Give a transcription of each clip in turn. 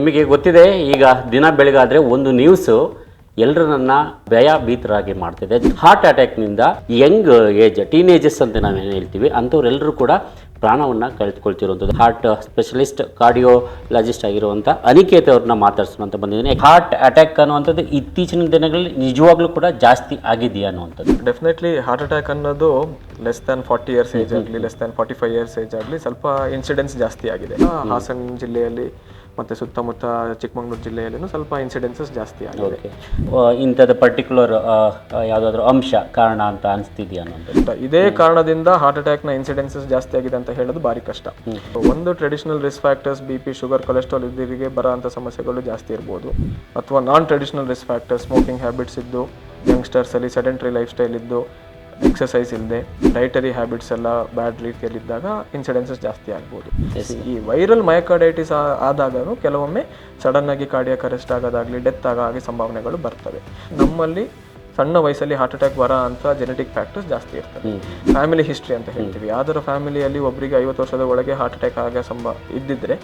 ನಿಮಗೆ ಗೊತ್ತಿದೆ ಈಗ ದಿನ ಬೆಳಗಾದ್ರೆ ಒಂದು ನ್ಯೂಸು ಎಲ್ಲರನ್ನ ಭಯ ಭೀತರಾಗಿ ಮಾಡ್ತಿದೆ. ಹಾರ್ಟ್ ಅಟ್ಯಾಕ್ನಿಂದ ಯಂಗ್ ಏಜ್ ಟೀನೇಜಸ್ ಅಂತ ನಾವೇನು ಹೇಳ್ತೀವಿ ಅಂಥವ್ರೆಲ್ಲರೂ ಕೂಡ ಪ್ರಾಣವನ್ನು ಕಳೆದುಕೊಳ್ತಿರುವಂಥದ್ದು. ಹಾರ್ಟ್ ಸ್ಪೆಷಲಿಸ್ಟ್ ಕಾರ್ಡಿಯೋಲಾಜಿಸ್ಟ್ ಆಗಿರುವಂಥ ಅನಿಕೇತ್ ಅವ್ರನ್ನ ಮಾತಾಡ್ಸೋಣ ಅಂತ ಬಂದಿದ್ದೀನಿ. ಹಾರ್ಟ್ ಅಟ್ಯಾಕ್ ಅನ್ನುವಂಥದ್ದು ಇತ್ತೀಚಿನ ದಿನಗಳಲ್ಲಿ ನಿಜವಾಗ್ಲೂ ಕೂಡ ಜಾಸ್ತಿ ಆಗಿದೆಯಾ ಅನ್ನುವಂಥದ್ದು. ಡೆಫಿನೆಟ್ಲಿ ಹಾರ್ಟ್ ಅಟ್ಯಾಕ್ ಅನ್ನೋದು less than forty years age ಆಗಲಿ less than forty five years age ಆಗಲಿ ಸ್ವಲ್ಪ ಇನ್ಸಿಡೆನ್ಸ್ ಜಾಸ್ತಿ ಆಗಿದೆ. ಹಾಸನ ಜಿಲ್ಲೆಯಲ್ಲಿ ಮತ್ತೆ ಸುತ್ತಮುತ್ತ ಚಿಕ್ಕಮಗಳೂರು ಜಿಲ್ಲೆಯಲ್ಲೂ ಸ್ವಲ್ಪ ಇನ್ಸಿಡೆನ್ಸಸ್ ಜಾಸ್ತಿ ಆಗಿದೆ. ಇಂಥದ್ದು ಪರ್ಟಿಕ್ಯುಲರ್ ಯಾವುದಾದ್ರೂ ಅಂಶ ಕಾರಣ ಅಂತ ಅನಿಸ್ತಿದೆಯಾ ಅನ್ನೋದು? ಇದೇ ಕಾರಣದಿಂದ ಹಾರ್ಟ್ ಅಟ್ಯಾಕ್ನ ಇನ್ಸಿಡೆನ್ಸಸ್ ಜಾಸ್ತಿ ಆಗಿದೆ ಅಂತ ಹೇಳೋದು ಭಾರಿ ಕಷ್ಟ. ಒಂದು traditional risk factors B P sugar cholesterol ಇದ್ದವರಿಗೆ ಬರೋಂಥ ಸಮಸ್ಯೆಗಳು ಜಾಸ್ತಿ ಇರ್ಬೋದು. ಅಥವಾ non traditional risk factors smoking habits ಇದ್ದು ಯಂಗ್ಸ್ಟರ್ಸ್ ಅಲ್ಲಿ ಸೆಡೆಂಟ್ರಿ ಲೈಫ್ ಸ್ಟೈಲ್ ಇದ್ದು ಎಕ್ಸಸೈಸ್ ಇಲ್ಲದೆ ಡೈಟರಿ ಹ್ಯಾಬಿಟ್ಸ್ ಎಲ್ಲ ಬ್ಯಾಡ್ ರೀತಿಯಲ್ಲಿದ್ದಾಗ ಇನ್ಸಿಡೆನ್ಸಸ್ ಜಾಸ್ತಿ ಆಗ್ಬೋದು. ಈ ವೈರಲ್ ಮಯೋಕಾರ್ಡೈಟಿಸ್ ಆದಾಗಲೂ ಕೆಲವೊಮ್ಮೆ ಸಡನ್ ಆಗಿ ಕಾರ್ಡಿಯಾಕ್ ಅರೆಸ್ಟ್ ಆಗೋದಾಗ್ಲಿ ಡೆತ್ ಆಗೋ ಹಾಗೆ ಸಂಭಾವನೆಗಳು ಬರ್ತವೆ. ನಮ್ಮಲ್ಲಿ ಸಣ್ಣ ವಯಸ್ಸಲ್ಲಿ ಹಾರ್ಟ್ ಅಟ್ಯಾಕ್ ಬರ ಅಂತ ಜೆನೆಟಿಕ್ ಫ್ಯಾಕ್ಟರ್ಸ್ ಜಾಸ್ತಿ ಇರ್ತವೆ. ಫ್ಯಾಮಿಲಿ ಹಿಸ್ಟ್ರಿ ಅಂತ ಹೇಳ್ತೀವಿ. ಯಾವ್ದಾರ ಫ್ಯಾಮಿಲಿಯಲ್ಲಿ ಒಬ್ಬರಿಗೆ ಐವತ್ತು ವರ್ಷದ ಒಳಗೆ ಹಾರ್ಟ್ ಅಟ್ಯಾಕ್ ಆಗೋ ಸಂಭವ ಇದ್ದಿದ್ರೆ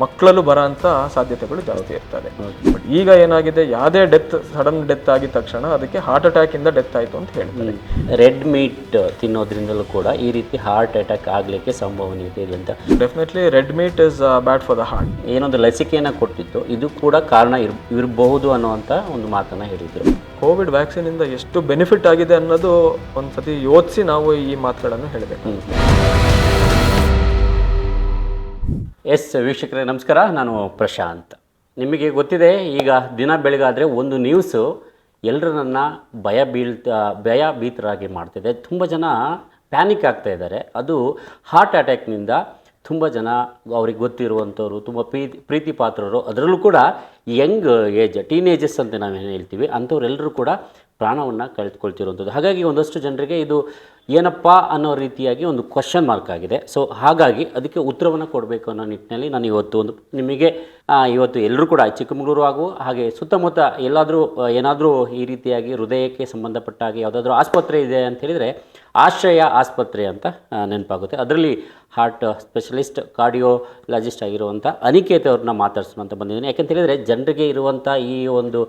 ಮಕ್ಕಳಲ್ಲೂ ಬರೋ ಅಂತ ಸಾಧ್ಯತೆಗಳು ಜಾಸ್ತಿ ಇರ್ತದೆ ಬಟ್ ಈಗ ಏನಾಗಿದೆ ಯಾವುದೇ ಡೆತ್ ಸಡನ್ ಡೆತ್ ಆಗಿದ ತಕ್ಷಣ ಅದಕ್ಕೆ ಹಾರ್ಟ್ ಅಟ್ಯಾಕಿಂದ ಡೆತ್ ಆಯಿತು ಅಂತ ಹೇಳ್ತಾರೆ. ರೆಡ್ ಮೀಟ್ ತಿನ್ನೋದ್ರಿಂದಲೂ ಕೂಡ ಈ ರೀತಿ ಹಾರ್ಟ್ ಅಟ್ಯಾಕ್ ಆಗಲಿಕ್ಕೆ ಸಂಭವನೀಯತೆ ಇದೆ ಅಂತ. Definitely red meat is bad for the heart ಏನೊಂದು ಲಸಿಕೆಯನ್ನು ಕೊಟ್ಟಿತ್ತು ಇದು ಕೂಡ ಕಾರಣ ಇರ್ ಇರಬಹುದು ಅನ್ನುವಂಥ ಒಂದು ಮಾತನ್ನು ಹೇಳಿದರು. ಕೋವಿಡ್ ವ್ಯಾಕ್ಸಿನಿಂದ ಎಷ್ಟು ಬೆನಿಫಿಟ್ ಆಗಿದೆ ಅನ್ನೋದು ಒಂದು ಸತಿ ಯೋಚಿಸಿ ನಾವು ಈ ಮಾತುಗಳನ್ನು ಹೇಳಬೇಕು. ಎಸ್, ವೀಕ್ಷಕರೇ, ನಮಸ್ಕಾರ. ನಾನು ಪ್ರಶಾಂತ್. ನಿಮಗೆ ಗೊತ್ತಿದೆ, ಈಗ ದಿನ ಬೆಳಗಾದರೆ ಒಂದು ನ್ಯೂಸು ಎಲ್ಲರನ್ನ ಭಯ ಬೀಳ್ತಾ, ಭಯ ಭೀತರಾಗಿ ಮಾಡ್ತಿದೆ. ತುಂಬ ಜನ ಪ್ಯಾನಿಕ್ ಆಗ್ತಾ ಇದ್ದಾರೆ. ಅದು ಹಾರ್ಟ್ ಅಟ್ಯಾಕ್ನಿಂದ ತುಂಬ ಜನ ಅವ್ರಿಗೆ ಗೊತ್ತಿರುವಂಥವ್ರು, ತುಂಬ ಪ್ರೀತಿ ಪ್ರೀತಿ ಪಾತ್ರರು ಅದರಲ್ಲೂ ಕೂಡ ಯಂಗ್ ಏಜ್ ಟೀನೇಜಸ್ ಅಂತ ನಾವೇನು ಹೇಳ್ತೀವಿ ಅಂಥವ್ರೆಲ್ಲರೂ ಕೂಡ ಪ್ರಾಣವನ್ನು ಕಳೆದುಕೊಳ್ತಿರುವಂಥದ್ದು. ಹಾಗಾಗಿ ಒಂದಷ್ಟು ಜನರಿಗೆ ಇದು ಏನಪ್ಪ ಅನ್ನೋ ರೀತಿಯಾಗಿ ಒಂದು ಕ್ವಶನ್ ಮಾರ್ಕ್ ಆಗಿದೆ. ಸೊ ಹಾಗಾಗಿ ಅದಕ್ಕೆ ಉತ್ತರವನ್ನು ಕೊಡಬೇಕು ಅನ್ನೋ ನಿಟ್ಟಿನಲ್ಲಿ ನಾನು ಇವತ್ತು ಒಂದು ನಿಮಗೆ ಇವತ್ತು ಎಲ್ಲರೂ ಕೂಡ, ಚಿಕ್ಕಮಗಳೂರು ಹಾಗೂ ಹಾಗೆ ಸುತ್ತಮುತ್ತ ಎಲ್ಲಾದರೂ, ಏನಾದರೂ ಈ ರೀತಿಯಾಗಿ ಹೃದಯಕ್ಕೆ ಸಂಬಂಧಪಟ್ಟ ಹಾಗೆ ಯಾವುದಾದ್ರೂ ಆಸ್ಪತ್ರೆ ಇದೆ ಅಂತ ಹೇಳಿದರೆ ಆಶ್ರಯ ಆಸ್ಪತ್ರೆ ಅಂತ ನೆನಪಾಗುತ್ತೆ. ಅದರಲ್ಲಿ ಹಾರ್ಟ್ ಸ್ಪೆಷಲಿಸ್ಟ್ ಕಾರ್ಡಿಯೋಲಾಜಿಸ್ಟ್ ಆಗಿರುವಂಥ ಅನಿಕೇತ್ ಅವ್ರನ್ನ ಮಾತಾಡ್ಸೋಣ ಅಂತ ಬಂದಿದ್ದೀನಿ. ಯಾಕಂತ ಹೇಳಿದರೆ ಜನರಿಗೆ ಇರುವಂಥ ಈ ಒಂದು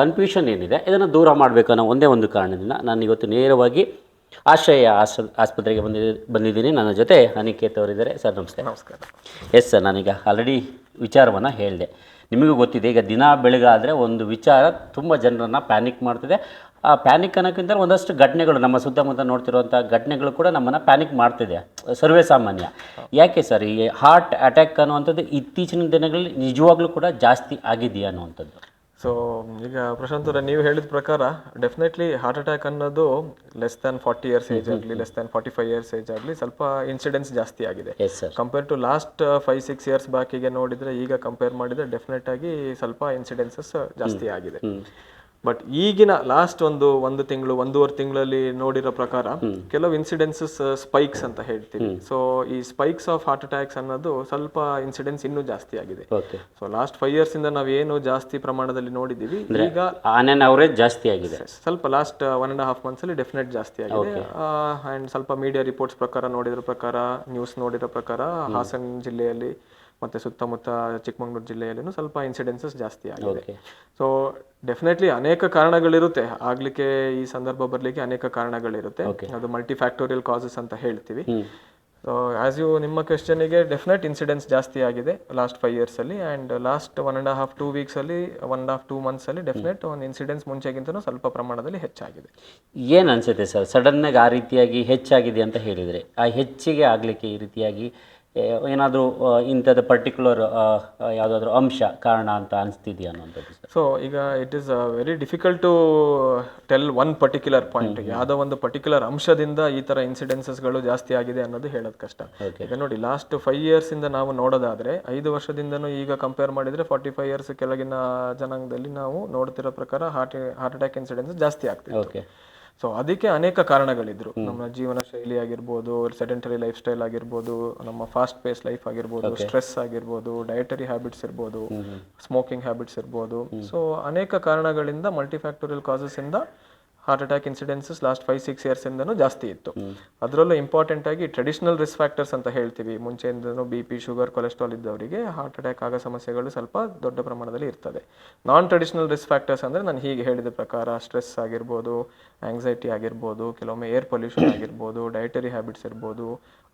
ಕನ್ಫ್ಯೂಷನ್ ಏನಿದೆ ಇದನ್ನು ದೂರ ಮಾಡಬೇಕನ್ನೋ ಒಂದೇ ಒಂದು ಕಾರಣದಿಂದ ನಾನು ಇವತ್ತು ನೇರವಾಗಿ ಆಶ್ರಯ ಆಸ್ ಆಸ್ಪತ್ರೆಗೆ ಬಂದಿದ್ದ ಬಂದಿದ್ದೀನಿ. ನನ್ನ ಜೊತೆ ಅನಿಕೇತ್ ಅವರಿದ್ದಾರೆ. ಸರ್ ನಮಸ್ತೆ. ನಮಸ್ಕಾರ. ಎಸ್ ಸರ್ ನಾನೀಗ ಆಲ್ರೆಡಿ ವಿಚಾರವನ್ನು ಹೇಳಿದೆ. ನಿಮಗೂ ಗೊತ್ತಿದೆ ಈಗ ದಿನ ಬೆಳಗಾದರೆ ಒಂದು ವಿಚಾರ ತುಂಬ ಜನರನ್ನು ಪ್ಯಾನಿಕ್ ಮಾಡ್ತಿದೆ. ಆ ಪ್ಯಾನಿಕ್ ಅನ್ನೋಕ್ಕಿಂತ ಒಂದಷ್ಟು ಘಟನೆಗಳು ನಮ್ಮ ಸುತ್ತಮುತ್ತ ನೋಡ್ತಿರುವಂಥ ಘಟನೆಗಳು ಕೂಡ ನಮ್ಮನ್ನು ಪ್ಯಾನಿಕ್ ಮಾಡ್ತಿದೆ. ಸರ್ವೇ ಸಾಮಾನ್ಯ. ಯಾಕೆ ಸರ್? ಈ ಹಾರ್ಟ್ ಅಟ್ಯಾಕ್ ಅನ್ನುವಂಥದ್ದು ಇತ್ತೀಚಿನ ದಿನಗಳಲ್ಲಿ ನಿಜವಾಗ್ಲೂ ಕೂಡ ಜಾಸ್ತಿ ಆಗಿದೆಯಾ ಅನ್ನುವಂಥದ್ದು? ಸೊ ಈಗ ಪ್ರಶಾಂತ್ ಅವರೇ ನೀವು ಹೇಳಿದ ಪ್ರಕಾರ ಡೆಫಿನೆಟ್ಲಿ ಹಾರ್ಟ್ ಅಟ್ಯಾಕ್ ಅನ್ನೋದು less than forty years age ಆಗಲಿ less than forty five years age ಆಗಲಿ ಸ್ವಲ್ಪ ಇನ್ಸಿಡೆನ್ಸ್ ಜಾಸ್ತಿ ಆಗಿದೆ. Compare to last five six years ಬಾಕಿಗೆ ನೋಡಿದ್ರೆ ಈಗ ಕಂಪೇರ್ ಮಾಡಿದ್ರೆ ಡೆಫಿನೆಟ್ ಆಗಿ ಸ್ವಲ್ಪ ಇನ್ಸಿಡೆನ್ಸಸ್ ಜಾಸ್ತಿ ಆಗಿದೆ. ಬಟ್ ಈಗಿನ ಲಾಸ್ಟ್ ಒಂದು ಒಂದು ತಿಂಗಳು ಒಂದೂವರೆ ತಿಂಗಳಲ್ಲಿ ನೋಡಿರೋ ಪ್ರಕಾರ ಕೆಲವು ಇನ್ಸಿಡೆನ್ಸಸ್ ಸ್ಪೈಕ್ಸ್ ಅಂತ ಹೇಳ್ತೀವಿ. ಸೊ ಈ ಸ್ಪೈಕ್ಸ್ ಆಫ್ ಹಾರ್ಟ್ ಅಟ್ಯಾಕ್ಸ್ ಅನ್ನೋದು ಸ್ವಲ್ಪ ಇನ್ಸಿಡೆನ್ಸ್ ಇನ್ನೂ ಜಾಸ್ತಿ ಆಗಿದೆ. ಸೊ ಲಾಸ್ಟ್ ಫೈವ್ ಇಯರ್ಸ್ ಇಂದ ನಾವೇನು ಜಾಸ್ತಿ ಪ್ರಮಾಣದಲ್ಲಿ ನೋಡಿದೀವಿ. ಈಗ ಆನ್ ಅವರೇಜ್ ಜಾಸ್ತಿ ಆಗಿದೆ. ಸ್ವಲ್ಪ last one and half months ಅಲ್ಲಿ ಡೆಫಿನೆಟ್ ಜಾಸ್ತಿ ಆಗಿದೆ. ಅಂಡ್ ಸ್ವಲ್ಪ ಮೀಡಿಯಾ ರಿಪೋರ್ಟ್ಸ್ ಪ್ರಕಾರ ನೋಡಿದ್ರ ಪ್ರಕಾರ ನ್ಯೂಸ್ ನೋಡಿರೋ ಪ್ರಕಾರ ಹಾಸನ ಜಿಲ್ಲೆಯಲ್ಲಿ ಮತ್ತೆ ಸುತ್ತಮುತ್ತ ಚಿಕ್ಕಮಗಳೂರು ಜಿಲ್ಲೆಯಲ್ಲೂ ಸ್ವಲ್ಪ ಇನ್ಸಿಡೆನ್ಸಸ್ ಜಾಸ್ತಿ ಆಗಿದೆ. ಸೊ ಡೆಫಿನೆಟ್ಲಿ ಅನೇಕ ಕಾರಣಗಳಿರುತ್ತೆ. ಆಗ್ಲಿಕ್ಕೆ ಈ ಸಂದರ್ಭ ಬರ್ಲಿಕ್ಕೆ ಅನೇಕ ಕಾರಣಗಳಿರುತ್ತೆ. ಅದು ಮಲ್ಟಿ ಫ್ಯಾಕ್ಟೋರಿಯಲ್ ಕಾಸಸ್ ಅಂತ ಹೇಳ್ತೀವಿ. ಸೊ ಆಸ್ ಯು ನಿಮ್ಮ ಕ್ವೆಶನಿಗೆ ಡೆಫಿನೆಟ್ ಇನ್ಸಿಡೆನ್ಸ್ ಜಾಸ್ತಿ ಆಗಿದೆ ಲಾಸ್ಟ್ ಫೈವ್ ಇಯರ್ಸ್ ಅಲ್ಲಿ and last one and half two weeks ಅಲ್ಲಿ one and half two months ಅಲ್ಲಿ ಡೆಫಿನೆಟ್ ಒಂದು ಇನ್ಸಿಡೆನ್ಸ್ ಮುಂಚೆಗಿಂತನೂ ಸ್ವಲ್ಪ ಪ್ರಮಾಣದಲ್ಲಿ ಹೆಚ್ಚಾಗಿದೆ. ಏನು ಅನಿಸುತ್ತೆ ಸರ್ ಸಡನ್ನಾಗಿ ಆ ರೀತಿಯಾಗಿ ಹೆಚ್ಚಾಗಿದೆ ಅಂತ ಹೇಳಿದರೆ ಆ ಹೆಚ್ಚಿಗೆ ಆಗಲಿಕ್ಕೆ ಈ ರೀತಿಯಾಗಿ ಏನಾದರೂ ಇಂಥದ್ದು ಪರ್ಟಿಕ್ಯುಲರ್ ಯಾವುದಾದ್ರೂ ಅಂಶ ಕಾರಣ ಅಂತ ಅನಿಸ್ತಿದೆಯಾ ಅನ್ನೋದು ಸೊ ಈಗ it is very difficult to tell one particular point ಯಾವುದೋ ಒಂದು ಪರ್ಟಿಕ್ಯುಲರ್ ಅಂಶದಿಂದ ಈ ತರ ಇನ್ಸಿಡೆನ್ಸಸ್ಗಳು ಜಾಸ್ತಿ ಆಗಿದೆ ಅನ್ನೋದು ಹೇಳೋದು ಕಷ್ಟ. ಈಗ ನೋಡಿ ಲಾಸ್ಟ್ ಫೈವ್ ಇಯರ್ಸ್ ಇಂದ ನಾವು ನೋಡೋದಾದ್ರೆ ಐದು ವರ್ಷದಿಂದನೂ ಈಗ ಕಂಪೇರ್ ಮಾಡಿದರೆ ಫಾರ್ಟಿ ಫೈವ್ ಇಯರ್ಸ್ ಕೆಳಗಿನ ಜನಾಂಗದಲ್ಲಿ ನಾವು ನೋಡ್ತಿರೋ ಪ್ರಕಾರ ಹಾರ್ಟ್ ಹಾರ್ಟ್ ಅಟ್ಯಾಕ್ ಇನ್ಸಿಡೆನ್ಸ್ ಜಾಸ್ತಿ ಆಗ್ತಿದೆ ಓಕೆ ಸೊ ಅದಕ್ಕೆ ಅನೇಕ ಕಾರಣಗಳಿದ್ರು. ನಮ್ಮ ಜೀವನ ಶೈಲಿ ಆಗಿರ್ಬೋದು ಸೆಡೆಂಟರಿ ಲೈಫ್ ಸ್ಟೈಲ್ ಆಗಿರ್ಬೋದು ನಮ್ಮ ಫಾಸ್ಟ್ ಪೇಸ್ ಲೈಫ್ ಆಗಿರ್ಬೋದು ಸ್ಟ್ರೆಸ್ ಆಗಿರ್ಬೋದು ಡಯಟರಿ ಹ್ಯಾಬಿಟ್ಸ್ ಇರ್ಬೋದು ಸ್ಮೋಕಿಂಗ್ ಹ್ಯಾಬಿಟ್ಸ್ ಇರ್ಬೋದು. ಸೊ ಅನೇಕ ಕಾರಣಗಳಿಂದ ಮಲ್ಟಿಫ್ಯಾಕ್ಟೋರಿಯಲ್ ಕಾಸಸ್ ಇಂದ heart attack incidences last five six ಇಯರ್ಸಿಂದನೂ ಜಾಸ್ತಿ ಇತ್ತು. ಅದರಲ್ಲೂ ಇಂಪಾರ್ಟೆಂಟ್ ಆಗಿ ಟ್ರೆಡಿಷನಲ್ ರಿಸ್ಕ್ ಫ್ಯಾಕ್ಟರ್ಸ್ ಅಂತ ಹೇಳ್ತೀವಿ. ಮುಂಚೆಯಿಂದನೂ ಬಿ ಪಿ ಶುಗರ್ ಕೊಲೆಸ್ಟ್ರಾಲ್ ಇದ್ದವರಿಗೆ ಹಾರ್ಟ್ ಅಟ್ಯಾಕ್ ಆಗೋ ಸಮಸ್ಯೆಗಳು ಸ್ವಲ್ಪ ದೊಡ್ಡ ಪ್ರಮಾಣದಲ್ಲಿ ಇರ್ತದೆ. ನಾನ್ ಟ್ರೆಡಿಷನಲ್ ರಿಸ್ಕ್ ಫ್ಯಾಕ್ಟರ್ಸ್ ಅಂದರೆ ನಾನು ಹೀಗೆ ಹೇಳಿದ ಪ್ರಕಾರ ಸ್ಟ್ರೆಸ್ ಆಗಿರ್ಬೋದು ಆಂಗ್ಸೈಟಿ ಆಗಿರ್ಬೋದು, ಕೆಲವೊಮ್ಮೆ ಏರ್ ಪೊಲ್ಯೂಷನ್ ಆಗಿರ್ಬೋದು ಡಯಟರಿ ಹ್ಯಾಬಿಟ್ಸ್ ಇರ್ಬೋದು,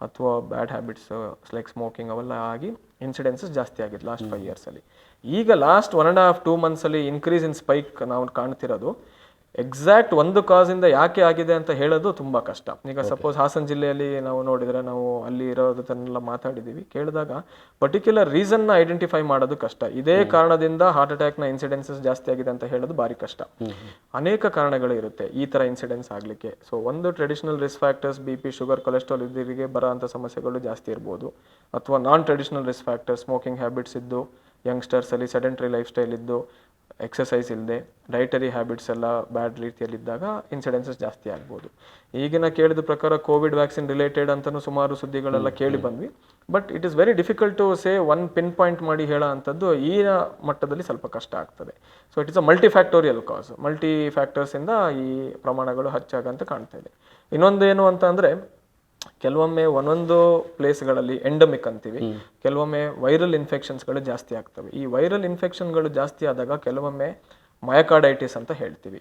ಅಥವಾ ಬ್ಯಾಡ್ ಹ್ಯಾಬಿಟ್ಸ್ ಲೈಕ್ ಸ್ಮೋಕಿಂಗ್ ಅವೆಲ್ಲ ಆಗಿ ಇನ್ಸಿಡೆನ್ಸಸ್ ಜಾಸ್ತಿ ಆಗಿದೆ ಲಾಸ್ಟ್ ಫೈವ್ ಇಯರ್ಸಲ್ಲಿ ಈಗ last one and half two ಮಂತ್ಸಲ್ಲಿ increase in spike ನಾವು ಕಾಣ್ತಿರೋದು ಎಕ್ಸಾಕ್ಟ್ ಒಂದು ಕಾಸಿಂದ ಯಾಕೆ ಆಗಿದೆ ಅಂತ ಹೇಳೋದು ತುಂಬ ಕಷ್ಟ. ಈಗ ಸಪೋಸ್ ಹಾಸನ ಜಿಲ್ಲೆಯಲ್ಲಿ ನಾವು ನೋಡಿದರೆ ನಾವು ಅಲ್ಲಿ ಇರೋದನ್ನೆಲ್ಲ ಮಾತಾಡಿದ್ದೀವಿ ಕೇಳಿದಾಗ ಪರ್ಟಿಕ್ಯುಲರ್ ರೀಸನ್ನ ಐಡೆಂಟಿಫೈ ಮಾಡೋದು ಕಷ್ಟ. ಇದೇ ಕಾರಣದಿಂದ ಹಾರ್ಟ್ ಅಟ್ಯಾಕ್ನ ಇನ್ಸಿಡೆನ್ಸಸ್ ಜಾಸ್ತಿ ಆಗಿದೆ ಅಂತ ಹೇಳೋದು ಭಾರಿ ಕಷ್ಟ. ಅನೇಕ ಕಾರಣಗಳು ಇರುತ್ತೆ ಈ ಥರ ಇನ್ಸಿಡೆನ್ಸ್ ಆಗಲಿಕ್ಕೆ. ಸೊ ಒಂದು traditional risk factors B P sugar cholesterol ಇದ್ದವರಿಗೆ ಬರೋ ಅಂಥ ಸಮಸ್ಯೆಗಳು ಜಾಸ್ತಿ ಇರ್ಬೋದು. ಅಥವಾ non traditional risk factors smoking habits ಇದ್ದು ಯಂಗ್ಸ್ಟರ್ಸಲ್ಲಿ ಸೆಡೆಂಟ್ರಿ ಲೈಫ್ ಸ್ಟೈಲ್ ಇದ್ದು ಎಕ್ಸಸೈಸ್ ಇಲ್ಲದೆ ಡೈಟರಿ ಹ್ಯಾಬಿಟ್ಸ್ ಎಲ್ಲ ಬ್ಯಾಡ್ ರೀತಿಯಲ್ಲಿದ್ದಾಗ ಇನ್ಸಿಡೆನ್ಸಸ್ ಜಾಸ್ತಿ ಆಗ್ಬೋದು. ಈಗಿನ ಕೇಳಿದ ಪ್ರಕಾರ ಕೋವಿಡ್ ವ್ಯಾಕ್ಸಿನ್ ರಿಲೇಟೆಡ್ ಅಂತಲೂ ಸುಮಾರು ಸುದ್ದಿಗಳೆಲ್ಲ ಕೇಳಿ ಬಂದ್ವಿ. But it is very difficult to say one pin point ಮಾಡಿ ಹೇಳೋ ಅಂಥದ್ದು ಈ ಮಟ್ಟದಲ್ಲಿ ಸ್ವಲ್ಪ ಕಷ್ಟ ಆಗ್ತದೆ. So it is a multifactorial cause multi ಫ್ಯಾಕ್ಟರ್ಸಿಂದ ಈ ಪ್ರಮಾಣಗಳು ಹೆಚ್ಚಾಗಂತ ಕಾಣ್ತಾ ಇದೆ. ಇನ್ನೊಂದೇನು ಅಂತ ಅಂದರೆ ಕೆಲವೊಮ್ಮೆ ಒಂದೊಂದು ಪ್ಲೇಸ್ಗಳಲ್ಲಿ ಎಂಡಮಿಕ್ ಅಂತೀವಿ. ಕೆಲವೊಮ್ಮೆ ವೈರಲ್ ಇನ್ಫೆಕ್ಷನ್ಸ್ಗಳು ಜಾಸ್ತಿ ಆಗ್ತವೆ. ಈ ವೈರಲ್ ಇನ್ಫೆಕ್ಷನ್ಗಳು ಜಾಸ್ತಿ ಆದಾಗ ಕೆಲವೊಮ್ಮೆ ಮಯಕಾಡೈಟಿಸ್ ಅಂತ ಹೇಳ್ತೀವಿ.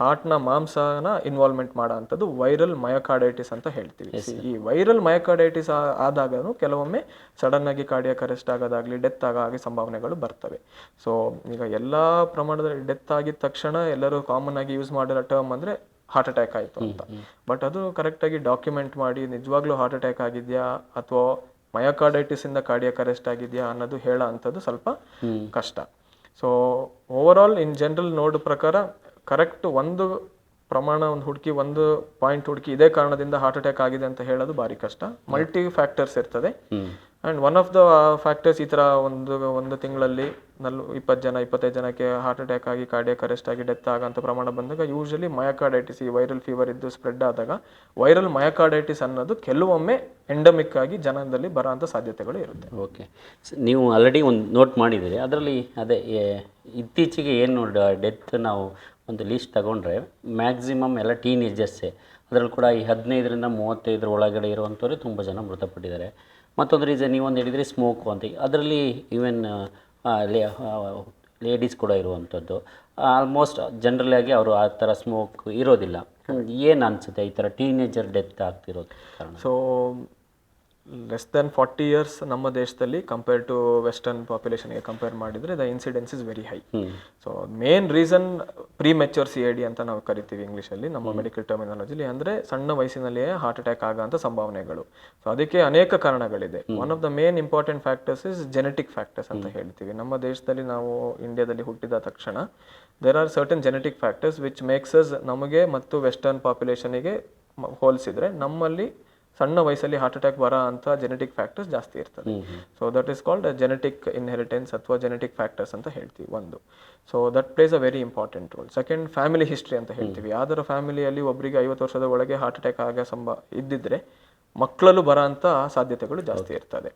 ಹಾರ್ಟ್ನ ಮಾಂಸನ ಇನ್ವಾಲ್ವ್ಮೆಂಟ್ ಮಾಡೋ ಅಂಥದ್ದು ವೈರಲ್ ಮಯಕಾಡೈಟಿಸ್ ಅಂತ ಹೇಳ್ತೀವಿ. ಈ ವೈರಲ್ ಮಯಕಾಡೈಟಿಸ್ ಆದಾಗನು ಕೆಲವೊಮ್ಮೆ ಸಡನ್ ಆಗಿ ಕಾರ್ಡಿಯಾಕ್ ಅರೆಸ್ಟ್ ಆಗೋದಾಗ್ಲಿ ಡೆತ್ ಆಗೋ ಹಾಗೆ ಸಂಭಾವನೆಗಳು ಬರ್ತವೆ. ಸೊ ಈಗ ಎಲ್ಲ ಪ್ರಮಾಣದಲ್ಲಿ ಡೆತ್ ಆಗಿದ ತಕ್ಷಣ ಎಲ್ಲರೂ ಕಾಮನ್ ಆಗಿ ಯೂಸ್ ಮಾಡಿರೋ ಟರ್ಮ್ ಅಂದರೆ ಹಾರ್ಟ್ ಅಟ್ಯಾಕ್ ಆಯಿತು ಅಂತ. ಬಟ್ ಅದು ಕರೆಕ್ಟಾಗಿ ಡಾಕ್ಯುಮೆಂಟ್ ಮಾಡಿ ನಿಜವಾಗ್ಲೂ ಹಾರ್ಟ್ ಅಟ್ಯಾಕ್ ಆಗಿದೆಯಾ ಅಥವಾ ಮಯೋಕಾರ್ಡೈಟಿಸ್ ಇಂದ ಕಾರ್ಡಿಯಾಕ್ ಅರೆಸ್ಟ್ ಆಗಿದೆಯಾ ಅನ್ನೋದು ಹೇಳೋ ಅಂಥದ್ದು ಸ್ವಲ್ಪ ಕಷ್ಟ. So overall in general ನೋಡ್ ಪ್ರಕಾರ ಕರೆಕ್ಟ್ ಒಂದು ಪ್ರಮಾಣ ಒಂದು ಹುಡುಕಿ ಒಂದು ಪಾಯಿಂಟ್ ಹುಡುಕಿ ಇದೇ ಕಾರಣದಿಂದ ಹಾರ್ಟ್ ಅಟ್ಯಾಕ್ ಆಗಿದೆ ಅಂತ ಹೇಳೋದು ಭಾರಿ ಕಷ್ಟ. ಮಲ್ಟಿ ಫ್ಯಾಕ್ಟರ್ಸ್ ಇರ್ತದೆ. And one of the factors ಈ ಥರ ಒಂದು ಒಂದು ತಿಂಗಳಲ್ಲಿ ನಲ್ ಇಪ್ಪತ್ತು ಜನ, ಇಪ್ಪತ್ತೈದು ಜನಕ್ಕೆ ಹಾರ್ಟ್ ಅಟ್ಯಾಕ್ ಆಗಿ ಕಾರ್ಡಿಯಾಕ್ ಅರೆಸ್ಟ್ ಆಗಿ ಡೆತ್ ಆಗೋಂಥ ಪ್ರಮಾಣ ಬಂದಾಗ ಯೂಶಲಿ ಮಯಕಾರ್ಡೈಟಿಸ್ ಈ ವೈರಲ್ ಫೀವರ್ ಇದ್ದು ಸ್ಪ್ರೆಡ್ ಆದಾಗ ವೈರಲ್ ಮಯಕಾರ್ಡೈಟಿಸ್ ಅನ್ನೋದು ಕೆಲವೊಮ್ಮೆ ಎಂಡಮಿಕ್ ಆಗಿ ಜನದಲ್ಲಿ ಬರೋಂಥ ಸಾಧ್ಯತೆಗಳು ಇರುತ್ತೆ. ಓಕೆ ನೀವು ಆಲ್ರೆಡಿ ಒಂದು ನೋಟ್ ಮಾಡಿದ್ದೀರಿ. ಅದರಲ್ಲಿ ಅದೇ ಇತ್ತೀಚೆಗೆ ಏನು ಡೆತ್ ನಾವು ಒಂದು ಲೀಸ್ಟ್ ತಗೊಂಡ್ರೆ ಮ್ಯಾಕ್ಸಿಮಮ್ ಎಲ್ಲ ಟೀನೇಜರ್ಸೇ ಅದರಲ್ಲಿ ಕೂಡ ಈ ಹದಿನೈದರಿಂದ ಮೂವತ್ತೈದರ ಒಳಗಡೆ ಇರುವಂಥವ್ರೆ ತುಂಬ ಜನ ಮೃತಪಟ್ಟಿದ್ದಾರೆ. ಮತ್ತೊಂದು ರೀಸನ್ ನೀವೊಂದು ಹೇಳಿದರೆ ಸ್ಮೋಕು ಅಂತ. ಅದರಲ್ಲಿ ಈವನ್ ಲೇಡೀಸ್ ಕೂಡ ಇರುವಂಥದ್ದು ಆಲ್ಮೋಸ್ಟ್ ಜನರಲಾಗಿ ಅವರು ಆ ಥರ ಸ್ಮೋಕ್ ಇರೋದಿಲ್ಲ. ಏನು ಅನಿಸುತ್ತೆ ಈ ಥರ ಟೀನೇಜರ್ ಡೆತ್ ಆಗ್ತಿರೋದು so less than forty years ನಮ್ಮ ದೇಶದಲ್ಲಿ ಕಂಪೇರ್ ಟು ವೆಸ್ಟರ್ನ್ ಪಾಪ್ಯುಲೇಷನ್ಗೆ ಕಂಪೇರ್ ಮಾಡಿದರೆ the incidence is very high so main reason premature C I D ಅಂತ ನಾವು ಕರಿತೀವಿ ಇಂಗ್ಲೀಷಲ್ಲಿ ನಮ್ಮ ಮೆಡಿಕಲ್ ಟರ್ಮಿನಾಲಜಿಲಿ ಅಂದರೆ ಸಣ್ಣ ವಯಸ್ಸಿನಲ್ಲಿಯೇ ಹಾರ್ಟ್ ಅಟ್ಯಾಕ್ ಆಗೋಂಥ ಸಂಭಾವನೆಗಳು. ಸೊ ಅದಕ್ಕೆ ಅನೇಕ ಕಾರಣಗಳಿದೆ. One of the main important factors is genetic factors ಅಂತ ಹೇಳ್ತೀವಿ. ನಮ್ಮ ದೇಶದಲ್ಲಿ ನಾವು ಇಂಡಿಯಾದಲ್ಲಿ ಹುಟ್ಟಿದ ತಕ್ಷಣ there are certain genetic factors which makes us ನಮಗೆ ಮತ್ತು ವೆಸ್ಟರ್ನ್ ಪಾಪ್ಯುಲೇಷನಿಗೆ ಹೋಲಿಸಿದ್ರೆ ನಮ್ಮಲ್ಲಿ ಸಣ್ಣ ವಯಸ್ಸಲ್ಲಿ ಹಾರ್ಟ್ ಅಟ್ಯಾಕ್ ಬರೋ ಅಂತ ಜೆನೆಟಿಕ್ ಫ್ಯಾಕ್ಟರ್ಸ್ ಜಾಸ್ತಿ ಇರ್ತದೆ. So that is called genetic inheritance ಅಥವಾ ಜೆನೆಟಿಕ್ ಫ್ಯಾಕ್ಟರ್ಸ್ ಅಂತ ಹೇಳ್ತೀವಿ ಒಂದು. So that plays a very important role second family history ಅಂತ ಹೇಳ್ತೀವಿ. ಯಾವ್ದಾರ ಫ್ಯಾಮಿಲಿಯಲ್ಲಿ ಒಬ್ಬರಿಗೆ ಐವತ್ತು ವರ್ಷದ ಒಳಗೆ ಹಾರ್ಟ್ ಅಟ್ಯಾಕ್ ಆಗೋ ಸಂಭ ಇದ್ದಿದ್ರೆ ಮಕ್ಕಳಲ್ಲೂ ಬರೋ ಅಂತ ಸಾಧ್ಯತೆಗಳು ಜಾಸ್ತಿ ಇರ್ತದೆ.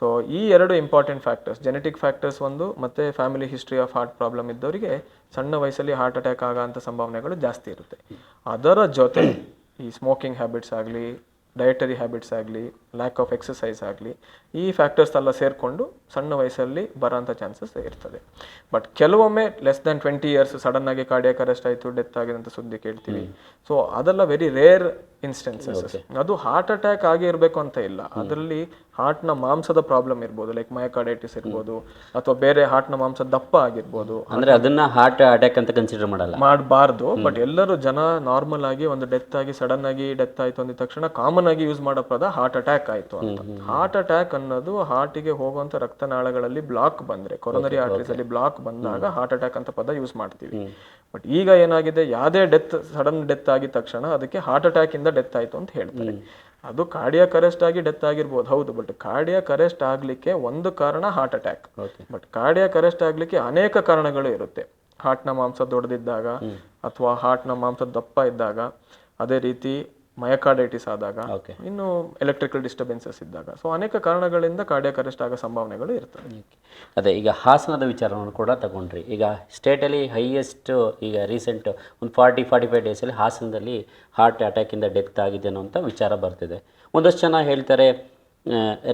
ಸೊ ಈ ಎರಡು ಇಂಪಾರ್ಟೆಂಟ್ ಫ್ಯಾಕ್ಟರ್ಸ್ ಜೆನೆಟಿಕ್ ಫ್ಯಾಕ್ಟರ್ಸ್ ಒಂದು ಮತ್ತೆ family history of heart problem ಇದ್ದವರಿಗೆ ಸಣ್ಣ ವಯಸ್ಸಲ್ಲಿ ಹಾರ್ಟ್ ಅಟ್ಯಾಕ್ ಆಗೋ ಅಂತ ಸಂಭಾವನೆಗಳು ಜಾಸ್ತಿ ಇರುತ್ತೆ. ಅದರ ಜೊತೆ ಈ ಸ್ಮೋಕಿಂಗ್ ಹ್ಯಾಬಿಟ್ಸ್ ಆಗಲಿ ಡಯಟರಿ ಹ್ಯಾಬಿಟ್ಸ್ ಆಗಲಿ ಲ್ಯಾಕ್ ಆಫ್ ಎಕ್ಸಸೈಸ್ ಆಗಲಿ ಈ ಫ್ಯಾಕ್ಟರ್ಸ್ ಎಲ್ಲ ಸೇರಿಕೊಂಡು ಸಣ್ಣ ವಯಸ್ಸಲ್ಲಿ ಬರೋಂಥ ಚಾನ್ಸಸ್ ಇರ್ತದೆ. ಬಟ್ ಕೆಲವೊಮ್ಮೆ less than twenty years sudden ಆಗಿ ಕಾರ್ಡಿಯಾಕ್ ಅರೆಸ್ಟ್ ಆಯಿತು ಡೆತ್ ಆಗಿದೆ ಅಂತ ಸುದ್ದಿ ಕೇಳ್ತೀವಿ. ಸೊ ಅದೆಲ್ಲ ವೆರಿ ರೇರ್ ಇನ್ಸ್ಟೆನ್ಸಸ್ ಅದು ಹಾರ್ಟ್ ಅಟ್ಯಾಕ್ ಆಗಿ ಇರಬೇಕು ಅಂತ ಇಲ್ಲ. ಅದರಲ್ಲಿ ಹಾರ್ಟ್ನ ಮಾಂಸದ ಪ್ರಾಬ್ಲಮ್ ಇರ್ಬೋದು ಲೈಕ್ ಮಯಕಾರ್ಡೈಟಿಸ್ ಇರ್ಬೋದು ಅಥವಾ ಬೇರೆ ಹಾರ್ಟ್ನ ಮಾಂಸ ದಪ್ಪ ಆಗಿರ್ಬೋದು. ಅಂದ್ರೆ ಅದನ್ನ ಹಾರ್ಟ್ ಅಟ್ಯಾಕ್ ಅಂತ ಕನ್ಸಿಡರ್ ಮಾಡಲ್ಲ. ಮಾಡಬಾರ್ದು. ಬಟ್ ಎಲ್ಲರೂ ಜನ ನಾರ್ಮಲ್ ಆಗಿ ಒಂದು ಡೆತ್ ಆಗಿ ಸಡನ್ ಆಗಿ ಡೆತ್ ಆಯ್ತು ಅಂದ ತಕ್ಷಣ ಕಾಮನ್ ಆಗಿ ಯೂಸ್ ಮಾಡೋ ಪದ ಹಾರ್ಟ್ ಅಟ್ಯಾಕ್ ಆಯ್ತು ಅಂತ. ಹಾರ್ಟ್ ಅಟ್ಯಾಕ್ ಅನ್ನೋದು ಹಾರ್ಟಿಗೆ ಹೋಗುವಂತ ರಕ್ತನಾಳಗಳಲ್ಲಿ ಬ್ಲಾಕ್ ಬಂದ್ರೆ ಕೊರೋನರಿ ಆರ್ಟರೀಸ್ ಅಲ್ಲಿ ಬ್ಲಾಕ್ ಬಂದಾಗ ಹಾರ್ಟ್ ಅಟ್ಯಾಕ್ ಅಂತ ಪದ ಯೂಸ್ ಮಾಡ್ತೀವಿ. ಬಟ್ ಈಗ ಏನಾಗಿದೆ ಯಾವುದೇ ಡೆತ್ ಸಡನ್ ಡೆತ್ ಆಗಿದ ತಕ್ಷಣ ಅದಕ್ಕೆ ಹಾರ್ಟ್ ಅಟ್ಯಾಕ್ ಇಂದ ಡೆತ್ ಆಯ್ತು ಅಂತ ಹೇಳ್ತಾರೆ. ಅದು ಕಾರ್ಡಿಯಾಕ್ ಕರೆಸ್ಟ್ ಆಗಿ ಡೆತ್ ಆಗಿರ್ಬೋದು. ಹೌದು ಬಟ್ ಕಾರ್ಡಿಯಾಕ್ ಕರೆಸ್ಟ್ ಆಗ್ಲಿಕ್ಕೆ ಒಂದು ಕಾರಣ heart attack but cardiac arrest ಆಗ್ಲಿಕ್ಕೆ ಅನೇಕ ಕಾರಣಗಳು ಇರುತ್ತೆ. ಹಾರ್ಟ್ನ ಮಾಂಸ ದೊಡ್ಡದಿದ್ದಾಗ ಅಥವಾ ಹಾರ್ಟ್ನ ಮಾಂಸ ದಪ್ಪ ಇದ್ದಾಗ ಅದೇ ರೀತಿ ಮಯಕಾರ್ಡೈಟಿಸ್ ಆದಾಗ ಓಕೆ ಇನ್ನು ಎಲೆಕ್ಟ್ರಿಕಲ್ ಡಿಸ್ಟರ್ಬೆನ್ಸಸ್ ಇದ್ದಾಗ. ಸೊ ಅನೇಕ ಕಾರಣಗಳಿಂದ ಕಾರ್ಡಿಯಾಕ್ ಅರೆಸ್ಟ್ ಆಗೋ ಸಂಭಾವನೆಗಳು ಇರ್ತವೆ. ಅದೇ ಈಗ ಹಾಸನದ ವಿಚಾರವನ್ನು ಕೂಡ ತಗೊಂಡ್ರಿ. ಈಗ ಸ್ಟೇಟಲ್ಲಿ ಹೈಯೆಸ್ಟ್ ಈಗ ರೀಸೆಂಟ್ ಒಂದು ಫಾರ್ಟಿ ಫಾರ್ಟಿ ಫೈವ್ ಡೇಸಲ್ಲಿ ಹಾಸನದಲ್ಲಿ ಹಾರ್ಟ್ ಅಟ್ಯಾಕಿಂದ ಡೆತ್ ಆಗಿದೆ ಅನ್ನೋಂಥ ವಿಚಾರ ಬರ್ತಿದೆ. ಒಂದಷ್ಟು ಜನ ಹೇಳ್ತಾರೆ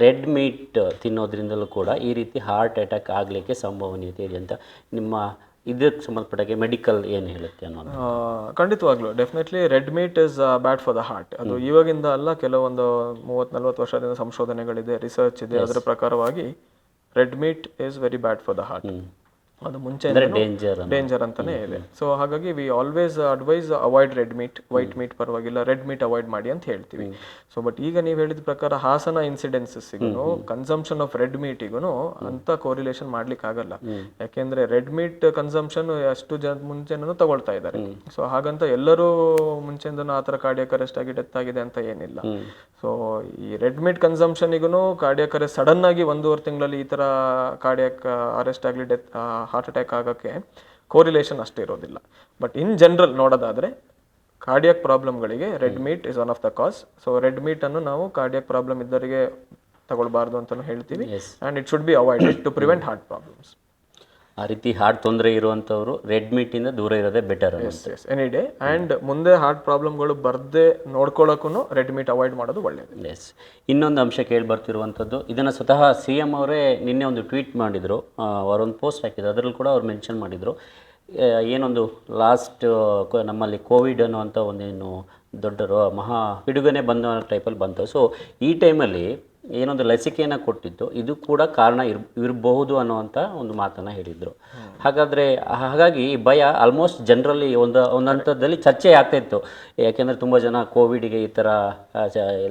ರೆಡ್ ಮೀಟ್ ತಿನ್ನೋದ್ರಿಂದಲೂ ಕೂಡ ಈ ರೀತಿ ಹಾರ್ಟ್ ಅಟ್ಯಾಕ್ ಆಗಲಿಕ್ಕೆ ಸಂಭವನೀಯತೆ ಇದೆ ಅಂತ. ನಿಮ್ಮ ಇದಕ್ಕೆ ಸಂಬಂಧಪಟ್ಟಾಗೆ ಮೆಡಿಕಲ್ ಏನು ಹೇಳುತ್ತೆ ಅನ್ನೋದು. ಖಂಡಿತವಾಗ್ಲೂ definitely red meat is bad for the heart ಅದು ಇವಾಗಿಂದ ಅಲ್ಲ ಕೆಲವೊಂದು ಮೂವತ್ತು ನಲ್ವತ್ತು ವರ್ಷದಿಂದ ಸಂಶೋಧನೆಗಳಿದೆ ರಿಸರ್ಚ್ ಇದೆ ಅದರ ಪ್ರಕಾರವಾಗಿ red meat is very bad for the heart ಅದು ಮುಂಚೆ ಅಂದರೆ ಡೇಂಜರ್ ಡೇಂಜರ್ ಅಂತಾನೆ ಇದೆ. ಸೊ ಹಾಗಾಗಿ we always advise avoid red meat white meat ಪರವಾಗಿಲ್ಲ ರೆಡ್ ಮೀಟ್ ಅವಾಯ್ಡ್ ಮಾಡಿ ಅಂತ ಹೇಳ್ತೀವಿ. ಸೊ ಬಟ್ ಈಗ ನೀವು ಹೇಳಿದ ಪ್ರಕಾರ ಹಾಸನ ಇನ್ಸಿಡೆನ್ಸಸ್ಗೂ ಕನ್ಸಂಪ್ಷನ್ ಆಫ್ ರೆಡ್ ಮೀಟಿಗೂ ಅಂತ ಕೋರಿಲೇಷನ್ ಮಾಡ್ಲಿಕ್ಕೆ ಆಗಲ್ಲ. ಯಾಕೆಂದ್ರೆ ರೆಡ್ ಮೀಟ್ ಕನ್ಸಂಪ್ಷನ್ ಅಷ್ಟು ಜನ ಮುಂಚೆನೂ ತಗೊಳ್ತಾ ಇದ್ದಾರೆ. ಸೊ ಹಾಗಂತ ಎಲ್ಲರೂ ಮುಂಚೆಯಿಂದನೂ ಆ ಥರ ಕಾರ್ಡಿಯಕ್ ಅರೆಸ್ಟ್ ಆಗಿ ಡೆತ್ ಆಗಿದೆ ಅಂತ ಏನಿಲ್ಲ. ಸೊ ಈ ರೆಡ್ ಮೀಟ್ ಕನ್ಸಂಪ್ಷನ್ಗೂ ಕಾರ್ಡಿಯಕ್ ಅರೆಸ್ಟ್ ಸಡನ್ ಆಗಿ ಒಂದೂವರೆ ತಿಂಗಳಲ್ಲಿ ಈ ಥರ ಕಾರ್ಡಿಯಕ್ ಅರೆಸ್ಟ್ ಆಗಲಿ ಡೆತ್ ಹಾರ್ಟ್ ಅಟ್ಯಾಕ್ ಆಗೋಕ್ಕೆ ಕೋರಿಲೇಷನ್ ಅಷ್ಟು ಇರೋದಿಲ್ಲ. ಬಟ್ ಇನ್ ಜನರಲ್ ನೋಡೋದಾದ್ರೆ cardiac ಪ್ರಾಬ್ಲಮ್ಗಳಿಗೆ red meat is one of the cause so red meat ಅನ್ನು ನಾವು ಕಾರ್ಡಿಯಕ್ ಪ್ರಾಬ್ಲಮ್ ಇದ್ದವರಿಗೆ ತಗೊಳ್ಬಾರ್ದು ಅಂತಲೂ ಹೇಳ್ತೀವಿ. And it should be avoided to prevent heart problems ಆ ರೀತಿ ಹಾರ್ಟ್ ತೊಂದರೆ ಇರುವಂಥವ್ರು ರೆಡ್ ಮೀಟಿಂದ ದೂರ ಇರೋದೇ better as any day and ಮುಂದೆ ಹಾರ್ಟ್ ಪ್ರಾಬ್ಲಮ್ಗಳು ಬರ್ದೇ ನೋಡ್ಕೊಳ್ಳೋಕ್ಕೂ ರೆಡ್ ಮೀಟ್ ಅವಾಯ್ಡ್ ಮಾಡೋದು ಒಳ್ಳೆಯದು ಎಸ್ ಇನ್ನೊಂದು ಅಂಶ ಕೇಳಿ ಬರ್ತಿರುವಂಥದ್ದು ಇದನ್ನು ಸ್ವತಃ ಸಿ ಎಂ ಅವರೇ ನಿನ್ನೆ ಒಂದು ಟ್ವೀಟ್ ಮಾಡಿದರು ಅವರೊಂದು ಪೋಸ್ಟ್ ಹಾಕಿದ್ರು ಅದರಲ್ಲಿ ಕೂಡ ಅವ್ರು ಮೆನ್ಷನ್ ಮಾಡಿದರು. ಏನೊಂದು ಲಾಸ್ಟ್ ನಮ್ಮಲ್ಲಿ ಕೋವಿಡ್ ಅನ್ನುವಂಥ ಒಂದೇನು ದೊಡ್ಡ ಮಹಾ ಪಿಡುಗನೆ ಬಂದ ಟೈಪಲ್ಲಿ ಬಂತು. ಸೊ ಈ ಟೈಮಲ್ಲಿ ಏನೊಂದು ಲಸಿಕೆಯನ್ನು ಕೊಟ್ಟಿದ್ದು, ಇದು ಕೂಡ ಕಾರಣ ಇರ್, ಇರಬಹುದು ಅನ್ನುವಂಥ ಒಂದು ಮಾತನ್ನು ಹೇಳಿದರು. ಹಾಗಾದರೆ, ಹಾಗಾಗಿ ಭಯ ಆಲ್ಮೋಸ್ಟ್ ಜನರಲ್ಲಿ ಒಂದು ಒಂದು ಹಂತದಲ್ಲಿ ಚರ್ಚೆ ಆಗ್ತಾಯಿತ್ತು ಯಾಕೆಂದರೆ ತುಂಬ ಜನ ಕೋವಿಡ್ಗೆ ಈ ಥರ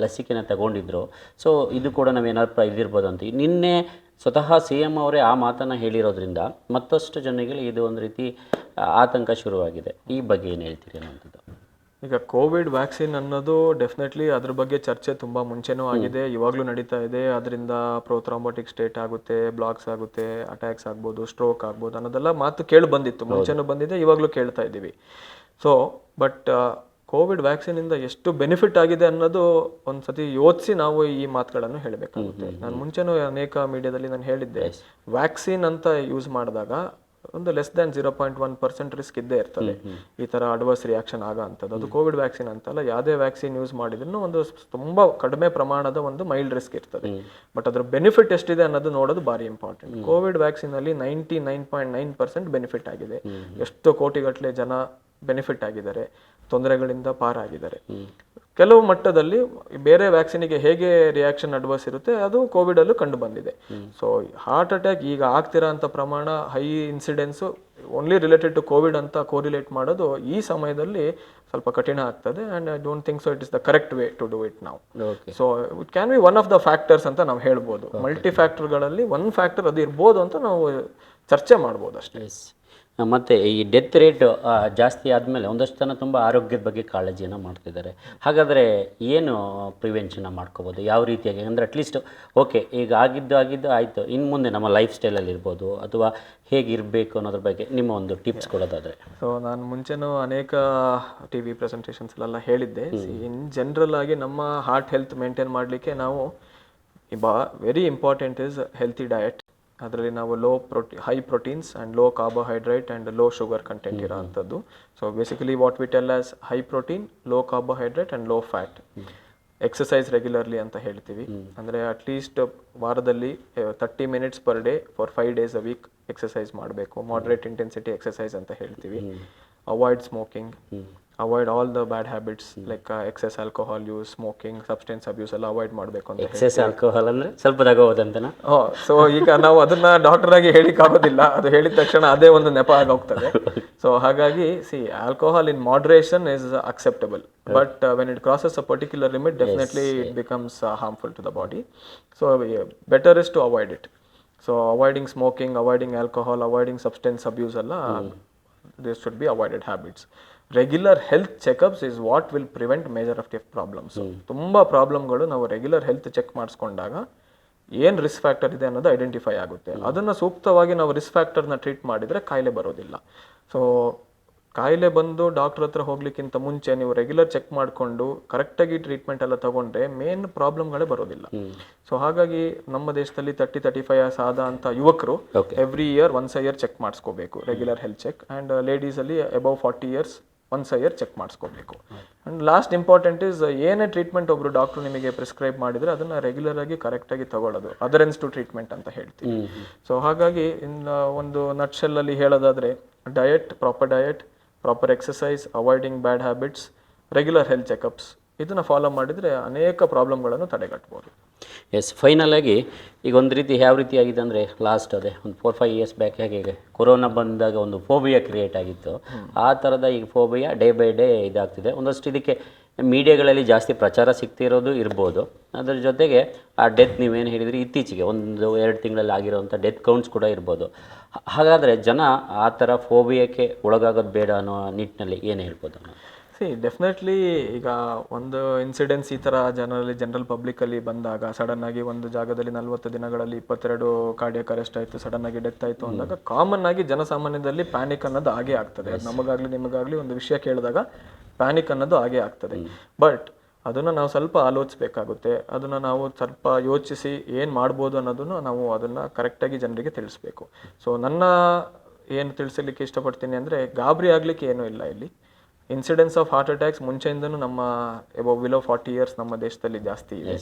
ಲಸಿಕೆನ ತಗೊಂಡಿದ್ರು. ಸೊ ಇದು ಕೂಡ ನಾವೇನಾದ್ರು ಇದಿರ್ಬೋದು ಅಂತ ನಿನ್ನೆ ಸ್ವತಃ ಸಿ ಎಂ ಅವರೇ ಆ ಮಾತನ್ನು ಹೇಳಿರೋದ್ರಿಂದ ಮತ್ತಷ್ಟು ಜನಗಳಿಗೆ ಇದು ಒಂದು ರೀತಿ ಆತಂಕ ಶುರುವಾಗಿದೆ. ಈ ಬಗ್ಗೆ ಏನು ಹೇಳ್ತೀರಿ ಅನ್ನೋಂಥದ್ದು ಈಗ ಕೋವಿಡ್ ವ್ಯಾಕ್ಸಿನ್ ಅನ್ನೋದು ಡೆಫಿನೆಟ್ಲಿ ಅದ್ರ ಬಗ್ಗೆ ಚರ್ಚೆ ತುಂಬಾ ಮುಂಚೆನೂ ಆಗಿದೆ. ಇವಾಗಲೂ ನಡೀತಾ ಇದೆ. ಅದರಿಂದ ಪ್ರೋಥ್ರಾಂಬೋಟಿಕ್ ಸ್ಟೇಟ್ ಆಗುತ್ತೆ ಬ್ಲಾಕ್ಸ್ ಆಗುತ್ತೆ ಅಟ್ಯಾಕ್ಸ್ ಆಗ್ಬೋದು ಸ್ಟ್ರೋಕ್ ಆಗ್ಬೋದು ಅನ್ನೋದೆಲ್ಲ ಮಾತು ಕೇಳಿ ಬಂದಿತ್ತು. ಮುಂಚೆನೂ ಬಂದಿದೆ ಇವಾಗಲೂ ಕೇಳ್ತಾ ಇದ್ದೀವಿ. ಸೊ ಬಟ್ ಕೋವಿಡ್ ವ್ಯಾಕ್ಸಿನಿಂದ ಎಷ್ಟು ಬೆನಿಫಿಟ್ ಆಗಿದೆ ಅನ್ನೋದು ಒಂದ್ಸತಿ ಯೋಚಿಸಿ ನಾವು ಈ ಮಾತುಗಳನ್ನು ಹೇಳಬೇಕಾಗುತ್ತೆ. ನಾನು ಮುಂಚೆನೂ ಅನೇಕ ಮೀಡಿಯಾದಲ್ಲಿ ನಾನು ಹೇಳಿದ್ದೆ ವ್ಯಾಕ್ಸಿನ್ ಅಂತ ಯೂಸ್ ಮಾಡಿದಾಗ ಒಂದು less than zero point one percent risk ಇದ್ದೇ ಇರ್ತದೆ. ಈ ತರ ಅಡ್ವರ್ಸ್ ರಿಯಾಕ್ಷನ್ ಆಗ ಅಂತದ್ದು ಅದು ಕೋವಿಡ್ ವ್ಯಾಕ್ಸಿನ್ ಅಂತಲ್ಲ ಯಾವುದೇ ವ್ಯಾಕ್ಸಿನ್ ಯೂಸ್ ಮಾಡಿದ್ರು ಒಂದು ತುಂಬಾ ಕಡಿಮೆ ಪ್ರಮಾಣದ ಒಂದು ಮೈಲ್ಡ್ ರಿಸ್ಕ್ ಇರ್ತದೆ. ಬಟ್ ಅದ್ರ ಬೆನಿಫಿಟ್ ಎಷ್ಟಿದೆ ಅನ್ನೋದು ನೋಡೋದು ಭಾರಿ ಇಂಪಾರ್ಟೆಂಟ್ ಕೋವಿಡ್ ವ್ಯಾಕ್ಸಿನ್ ಅಲ್ಲಿ ninety nine point nine percent benefit ಆಗಿದೆ ಎಷ್ಟು ಕೋಟಿಗಟ್ಟಲೆ ಜನ ಬೆನಿಫಿಟ್ ಆಗಿದ್ದಾರೆ. ತೊಂದರೆಗಳಿಂದ ಪಾರಾಗಿದ್ದಾರೆ. ಕೆಲವು ಮಟ್ಟದಲ್ಲಿ ಬೇರೆ ವ್ಯಾಕ್ಸಿನಿಗೆ ಹೇಗೆ ರಿಯಾಕ್ಷನ್ ಅಡ್ವರ್ಸ್ ಇರುತ್ತೆ ಅದು ಕೋವಿಡ್ ಅಲ್ಲೂ ಕಂಡು ಬಂದಿದೆ. ಸೊ ಹಾರ್ಟ್ ಅಟ್ಯಾಕ್ ಈಗ ಆಗ್ತಿರೋ ಅಂತ ಪ್ರಮಾಣ high incidence only related to Covid ಅಂತ ಕೋರಿಲೇಟ್ ಮಾಡೋದು ಈ ಸಮಯದಲ್ಲಿ ಸ್ವಲ್ಪ ಕಠಿಣ ಆಗ್ತದೆ. And I don't think so it is the correct way to do it ನಾವು okay so it can be one of the factors ಅಂತ ನಾವು ಹೇಳ್ಬೋದು. ಮಲ್ಟಿ ಫ್ಯಾಕ್ಟರ್ಗಳಲ್ಲಿ ಒನ್ ಫ್ಯಾಕ್ಟರ್ ಅದು ಇರ್ಬೋದು ಅಂತ ನಾವು ಚರ್ಚೆ ಮಾಡ್ಬೋದು ಅಷ್ಟೇ. ಮತ್ತು ಈ ಡೆತ್ ರೇಟ್ ಜಾಸ್ತಿ ಆದಮೇಲೆ ಒಂದಷ್ಟು ಜನ ತುಂಬ ಆರೋಗ್ಯದ ಬಗ್ಗೆ ಕಾಳಜಿಯನ್ನು ಮಾಡ್ತಿದ್ದಾರೆ. ಹಾಗಾದರೆ ಏನು ಪ್ರಿವೆನ್ಷನ್ನ ಮಾಡ್ಕೋಬೋದು? ಯಾವ ರೀತಿಯಾಗಿ? ಅಂದರೆ ಅಟ್ಲೀಸ್ಟ್ ಓಕೆ ಈಗ ಆಗಿದ್ದು ಆಗಿದ್ದು ಆಯಿತು. ಇನ್ನು ಮುಂದೆ ನಮ್ಮ ಲೈಫ್ ಸ್ಟೈಲಲ್ಲಿ ಇರ್ಬೋದು. ಅಥವಾ ಹೇಗಿರಬೇಕು ಅನ್ನೋದ್ರ ಬಗ್ಗೆ ನಿಮ್ಮ ಒಂದು ಟಿಪ್ಸ್ ಕೊಡೋದಾದರೆ. ಸೊ ನಾನು ಮುಂಚೆನೂ ಅನೇಕ ಟಿ ವಿ ಪ್ರೆಸೆಂಟೇಷನ್ಸ್ಲೆಲ್ಲ ಹೇಳಿದ್ದೆ. ಇನ್ ಜನರಲ್ ಆಗಿ ನಮ್ಮ ಹಾರ್ಟ್ ಹೆಲ್ತ್ ಮೇಂಟೈನ್ ಮಾಡಲಿಕ್ಕೆ ನಾವು ಬಾ very important is healthy diet ಅದರಲ್ಲಿ ನಾವು low protein high proteins and low carbohydrate and low sugar content ಇರೋ ಅಂಥದ್ದು so basically what we tell as high protein low carbohydrate and low fat exercise regularly ಅಂತ ಹೇಳ್ತೀವಿ. ಅಂದರೆ at least ವಾರದಲ್ಲಿ thirty minutes per day for five days a week exercise ಮಾಡಬೇಕು. Moderate intensity exercise ಅಂತ ಹೇಳ್ತೀವಿ. Avoid smoking avoid all the bad habits like excess alcohol use smoking substance abuse ಎಲ್ಲ avoid ಮಾಡಬೇಕು ಅಂತ ಎಕ್ಸೆಸ್ ಆಲ್ಕೋಹಾಲ್ ಅಂದರೆ ಸ್ವಲ್ಪ ಓ so ಈಗ ನಾವು ಅದನ್ನ ಡಾಕ್ಟರ್ ಆಗಿ ಹೇಳಿಕ್ ಆಗೋದಿಲ್ಲ. ಅದು ಹೇಳಿದ ತಕ್ಷಣ ಅದೇ ಒಂದು ನೆಪ ಆಗಿ ಹೋಗ್ತದೆ ಸೊ ಹಾಗಾಗಿ see alcohol in moderation is acceptable but when it crosses a particular limit definitely it becomes harmful to the body so better is to avoid it so avoiding smoking avoiding alcohol avoiding substance abuse ಎಲ್ಲ this should be avoided habits regular health checkups is what will prevent major of ಟಿಫ್ problems ತುಂಬ ಪ್ರಾಬ್ಲಮ್ಗಳು ನಾವು regular health check ಮಾಡಿಸ್ಕೊಂಡಾಗ ಏನು risk factor ಇದೆ ಅನ್ನೋದು identify ಆಗುತ್ತೆ ಅದನ್ನು ಸೂಕ್ತವಾಗಿ ನಾವು ರಿಸ್ಕ್ ಫ್ಯಾಕ್ಟರ್ನ ಟ್ರೀಟ್ ಮಾಡಿದರೆ ಕಾಯಿಲೆ ಬರೋದಿಲ್ಲ ಸೊ ಕಾಯಿಲೆ ಬಂದು ಡಾಕ್ಟರ್ ಹತ್ರ ಹೋಗ್ಲಿಕ್ಕಿಂತ ಮುಂಚೆ ನೀವು ರೆಗ್ಯುಲರ್ ಚೆಕ್ ಮಾಡಿಕೊಂಡು ಕರೆಕ್ಟಾಗಿ ಟ್ರೀಟ್ಮೆಂಟ್ ಎಲ್ಲ ತಗೊಂಡ್ರೆ ಮೇನ್ ಪ್ರಾಬ್ಲಮ್ಗಳೇ ಬರೋದಿಲ್ಲ. ಸೊ ಹಾಗಾಗಿ ನಮ್ಮ ದೇಶದಲ್ಲಿ ತರ್ಟಿ ತರ್ಟಿ ಫೈವ್ ಇಯರ್ಸ್ ಆದ ಅಂತ ಯುವಕರು. Every year once year check ಮಾಡಿಸ್ಕೋಬೇಕು regular health check and ladies ಅಲ್ಲಿ above forty years once year check ಮಾಡಿಸ್ಕೋಬೇಕು. And last important is ಏನೇ ಟ್ರೀಟ್ಮೆಂಟ್ ಒಬ್ರು ಡಾಕ್ಟರ್ ನಿಮಗೆ ಪ್ರಿಸ್ಕ್ರೈಬ್ ಮಾಡಿದ್ರೆ ಅದನ್ನ ರೆಗ್ಯುಲರ್ ಆಗಿ ಕರೆಕ್ಟ್ ಆಗಿ ತಗೊಳ್ಳೋದು ಅದರೆನ್ಸ್ ಟು ಟ್ರೀಟ್ಮೆಂಟ್ ಅಂತ ಹೇಳ್ತೀವಿ. ಸೊ ಹಾಗಾಗಿ ಇನ್ನು ಒಂದು ನಟ್ಶೆಲ್ಲಲ್ಲಿ ಹೇಳೋದಾದ್ರೆ diet proper diet proper exercise avoiding bad habits regular health checkups ಇದನ್ನು ಫಾಲೋ ಮಾಡಿದರೆ ಅನೇಕ ಪ್ರಾಬ್ಲಮ್ಗಳನ್ನು ತಡೆಗಟ್ಬೋದು. ಎಸ್ ಫೈನಲ್ ಆಗಿ ಈಗ ಒಂದು ರೀತಿ ಯಾವ ರೀತಿ ಆಗಿದೆ ಅಂದರೆ ಲಾಸ್ಟ್ ಅದೇ ಒಂದು ಫೋರ್ ಫೈವ್ ಇಯರ್ಸ್ ಬ್ಯಾಕ್ ಹೇಗೆ ಕೊರೋನಾ ಬಂದಾಗ ಒಂದು ಫೋಬಿಯಾ ಕ್ರಿಯೇಟ್ ಆಗಿತ್ತು. ಆ ಥರದ ಈಗ ಫೋಬಿಯಾ ಡೇ ಬೈ ಡೇ ಇದಾಗ್ತಿದೆ. ಒಂದಷ್ಟು ಇದಕ್ಕೆ ಮೀಡಿಯಾಗಳಲ್ಲಿ ಜಾಸ್ತಿ ಪ್ರಚಾರ ಸಿಗ್ತಿರೋದು ಇರ್ಬೋದು. ಅದರ ಜೊತೆಗೆ ಆ ಡೆತ್ ನೀವೇನು ಹೇಳಿದ್ರಿ ಇತ್ತೀಚೆಗೆ ಒಂದು ಎರಡು ತಿಂಗಳಲ್ಲಿ ಆಗಿರೋವಂಥ ಡೆತ್ ಕೌಂಟ್ಸ್ ಕೂಡ ಇರ್ಬೋದು. ಹಾಗಾದರೆ ಜನ ಆ ಥರ ಫೋಬಿಯಾಕ್ಕೆ ಒಳಗಾಗೋದು ಬೇಡ ಅನ್ನೋ ನಿಟ್ಟಿನಲ್ಲಿ ಏನು ಹೇಳ್ಬೋದು ಸಿ ಡೆಫಿನೆಟ್ಲಿ ಈಗ ಒಂದು ಇನ್ಸಿಡೆನ್ಸ್ ಈ ಥರ ಜನರಲ್ಲಿ ಜನರಲ್ ಪಬ್ಲಿಕ್ಕಲ್ಲಿ ಬಂದಾಗ ಸಡನ್ನಾಗಿ ಒಂದು ಜಾಗದಲ್ಲಿ ನಲವತ್ತು ದಿನಗಳಲ್ಲಿ ಇಪ್ಪತ್ತೆರಡು ಕಾರ್ಡಿಯಕ್ ಅರೆಸ್ಟ್ ಆಯಿತು ಸಡನ್ನಾಗಿ ಡೆತ್ ಆಯಿತು ಅಂದಾಗ ಕಾಮನ್ ಆಗಿ ಜನಸಾಮಾನ್ಯದಲ್ಲಿ ಪ್ಯಾನಿಕ್ ಅನ್ನೋದು ಆಗೇ ಆಗ್ತದೆ. ನಿಮಗಾಗಲಿ ನಿಮಗಾಗ್ಲಿ ಒಂದು ವಿಷಯ ಕೇಳಿದಾಗ ಪ್ಯಾನಿಕ್ ಅನ್ನೋದು ಹಾಗೆ ಆಗ್ತದೆ. ಬಟ್ ಅದನ್ನ ನಾವು ಸ್ವಲ್ಪ ಆಲೋಚಿಸಬೇಕಾಗುತ್ತೆ. ಅದನ್ನ ನಾವು ಸ್ವಲ್ಪ ಯೋಚಿಸಿ ಏನು ಮಾಡ್ಬೋದು ಅನ್ನೋದನ್ನು ನಾವು ಅದನ್ನ ಕರೆಕ್ಟಾಗಿ ಜನರಿಗೆ ತಿಳಿಸ್ಬೇಕು. ಸೊ ನನ್ನ ಏನು ತಿಳಿಸಲಿಕ್ಕೆ ಇಷ್ಟಪಡ್ತೀನಿ ಅಂದರೆ ಗಾಬರಿ ಆಗಲಿಕ್ಕೆ ಏನೂ ಇಲ್ಲ ಇಲ್ಲಿ. ಇನ್ಸಿಡೆನ್ಸ್ ಆಫ್ ಹಾರ್ಟ್ ಅಟ್ಯಾಕ್ಸ್ ಮುಂಚೆಯಿಂದನೂ ನಮ್ಮ ಎಬೋ ವಿಲೋ ಫಾರ್ಟಿ ಇಯರ್ಸ್ ನಮ್ಮ ದೇಶದಲ್ಲಿ ಜಾಸ್ತಿ ಇದೆ.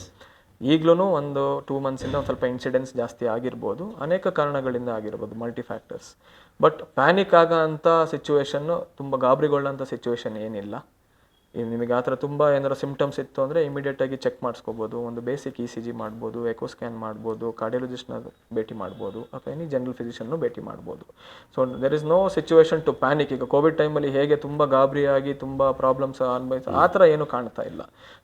ಈಗಲೂ ಒಂದು ಟೂ ಮಂತ್ಸಿಂದ ಒಂದು ಸ್ವಲ್ಪ ಇನ್ಸಿಡೆನ್ಸ್ ಜಾಸ್ತಿ ಆಗಿರ್ಬೋದು. ಅನೇಕ ಕಾರಣಗಳಿಂದ ಆಗಿರ್ಬೋದು ಮಲ್ಟಿ ಫ್ಯಾಕ್ಟರ್ಸ್ ಬಟ್ ಪ್ಯಾನಿಕ್ ಆಗೋ ಅಂಥ ಸಿಚುವೇಶನ್ನು ತುಂಬ ಗಾಬರಿಗೊಳ್ಳೋಂಥ ಸಿಚುವೇಶನ್ ಏನಿಲ್ಲ. ನಿಮಗೆ ಆ ಥರ ತುಂಬ ಏನಾರು ಸಿಮ್ಟಮ್ಸ್ ಇತ್ತು ಅಂದರೆ ಇಮಿಡಿಯೇಟಾಗಿ ಚೆಕ್ ಮಾಡಿಸ್ಕೋಬೋದು ಒಂದು ಬೇಸಿಕ್ ಇ ಸಿ ಜಿ ಮಾಡ್ಬೋದು ಎಕೋ ಸ್ಕ್ಯಾನ್ ಮಾಡ್ಬೋದು ಕಾರ್ಡಿಯೋಲಜಿಸ್ಟ್ನ ಭೇಟಿ ಮಾಡ್ಬೋದು ಅಥವಾ ಎನಿ ಜನರಲ್ ಫಿಸಿಷಿಯನ್ನು ಭೇಟಿ ಮಾಡ್ಬೋದು. So there is no situation to panic ಈಗ ಕೋವಿಡ್ ಟೈಮಲ್ಲಿ ಹೇಗೆ ತುಂಬ ಗಾಬರಿಯಾಗಿ ತುಂಬ ಪ್ರಾಬ್ಲಮ್ಸ್ ಅನ್ಭವಿಸ ಆ ಥರ ಏನು ಕಾಣ್ತಾ ಇಲ್ಲ.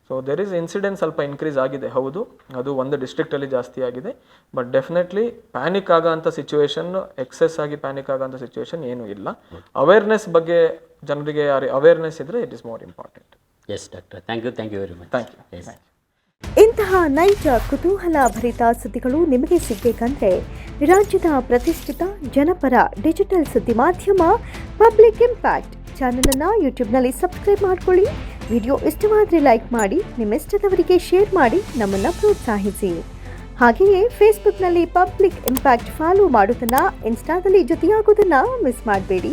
ಸೊ ದೆರ್ ಇಸ್ ಇನ್ಸಿಡೆಂಟ್ ಸ್ವಲ್ಪ ಇನ್ಕ್ರೀಸ್ ಆಗಿದೆ ಹೌದು. ಅದು ಒಂದು ಡಿಸ್ಟ್ರಿಕ್ಟಲ್ಲಿ ಜಾಸ್ತಿ ಆಗಿದೆ. ಬಟ್ ಡೆಫಿನೆಟ್ಲಿ ಪ್ಯಾನಿಕ್ ಆಗೋ ಅಂಥ ಸಿಚುವೇಶನ್ ಎಕ್ಸೆಸ್ ಆಗಿ ಪ್ಯಾನಿಕ್ ಆಗೋ ಅಂಥ ಸಿಚುವೇಶನ್ ಏನೂ ಇಲ್ಲ. ಅವೇರ್ನೆಸ್ ಬಗ್ಗೆ ಜನರಿಗೆ ಅವೇರ್ನೆಸ್ ಇದ್ರೆ it is more important yes doctor thank you thank you very much thank you yes ಇಂತಹ ನೈಜ ಕುತೂಹಲ ಭರಿತ ಸುದ್ದಿಗಳು ನಿಮಗೆ ಸಿಗಬೇಕಂದ್ರೆ ರಾಜ್ಯದ ಪ್ರತಿಷ್ಠಿತ ಜನಪರ ಡಿಜಿಟಲ್ ಸುದ್ದಿ ಮಾಧ್ಯಮ ಪಬ್ಲಿಕ್ ಇಂಪ್ಯಾಕ್ಟ್ ಚಾನಲನ್ನು ಯೂಟ್ಯೂಬ್ನಲ್ಲಿ ಸಬ್ಸ್ಕ್ರೈಬ್ ಮಾಡ್ಕೊಳ್ಳಿ. ವಿಡಿಯೋ ಇಷ್ಟವಾದರೆ ಲೈಕ್ ಮಾಡಿ ನಿಮ್ಮಿಷ್ಟದವರಿಗೆ ಶೇರ್ ಮಾಡಿ ನಮ್ಮನ್ನು ಪ್ರೋತ್ಸಾಹಿಸಿ. ಹಾಗೆಯೇ ಫೇಸ್ಬುಕ್ನಲ್ಲಿ ಪಬ್ಲಿಕ್ ಇಂಪ್ಯಾಕ್ಟ್ ಫಾಲೋ ಮಾಡೋದನ್ನು ಇನ್ಸ್ಟಾದಲ್ಲಿ ಜೊತೆಯಾಗೋದನ್ನು ಮಿಸ್ ಮಾಡಬೇಡಿ.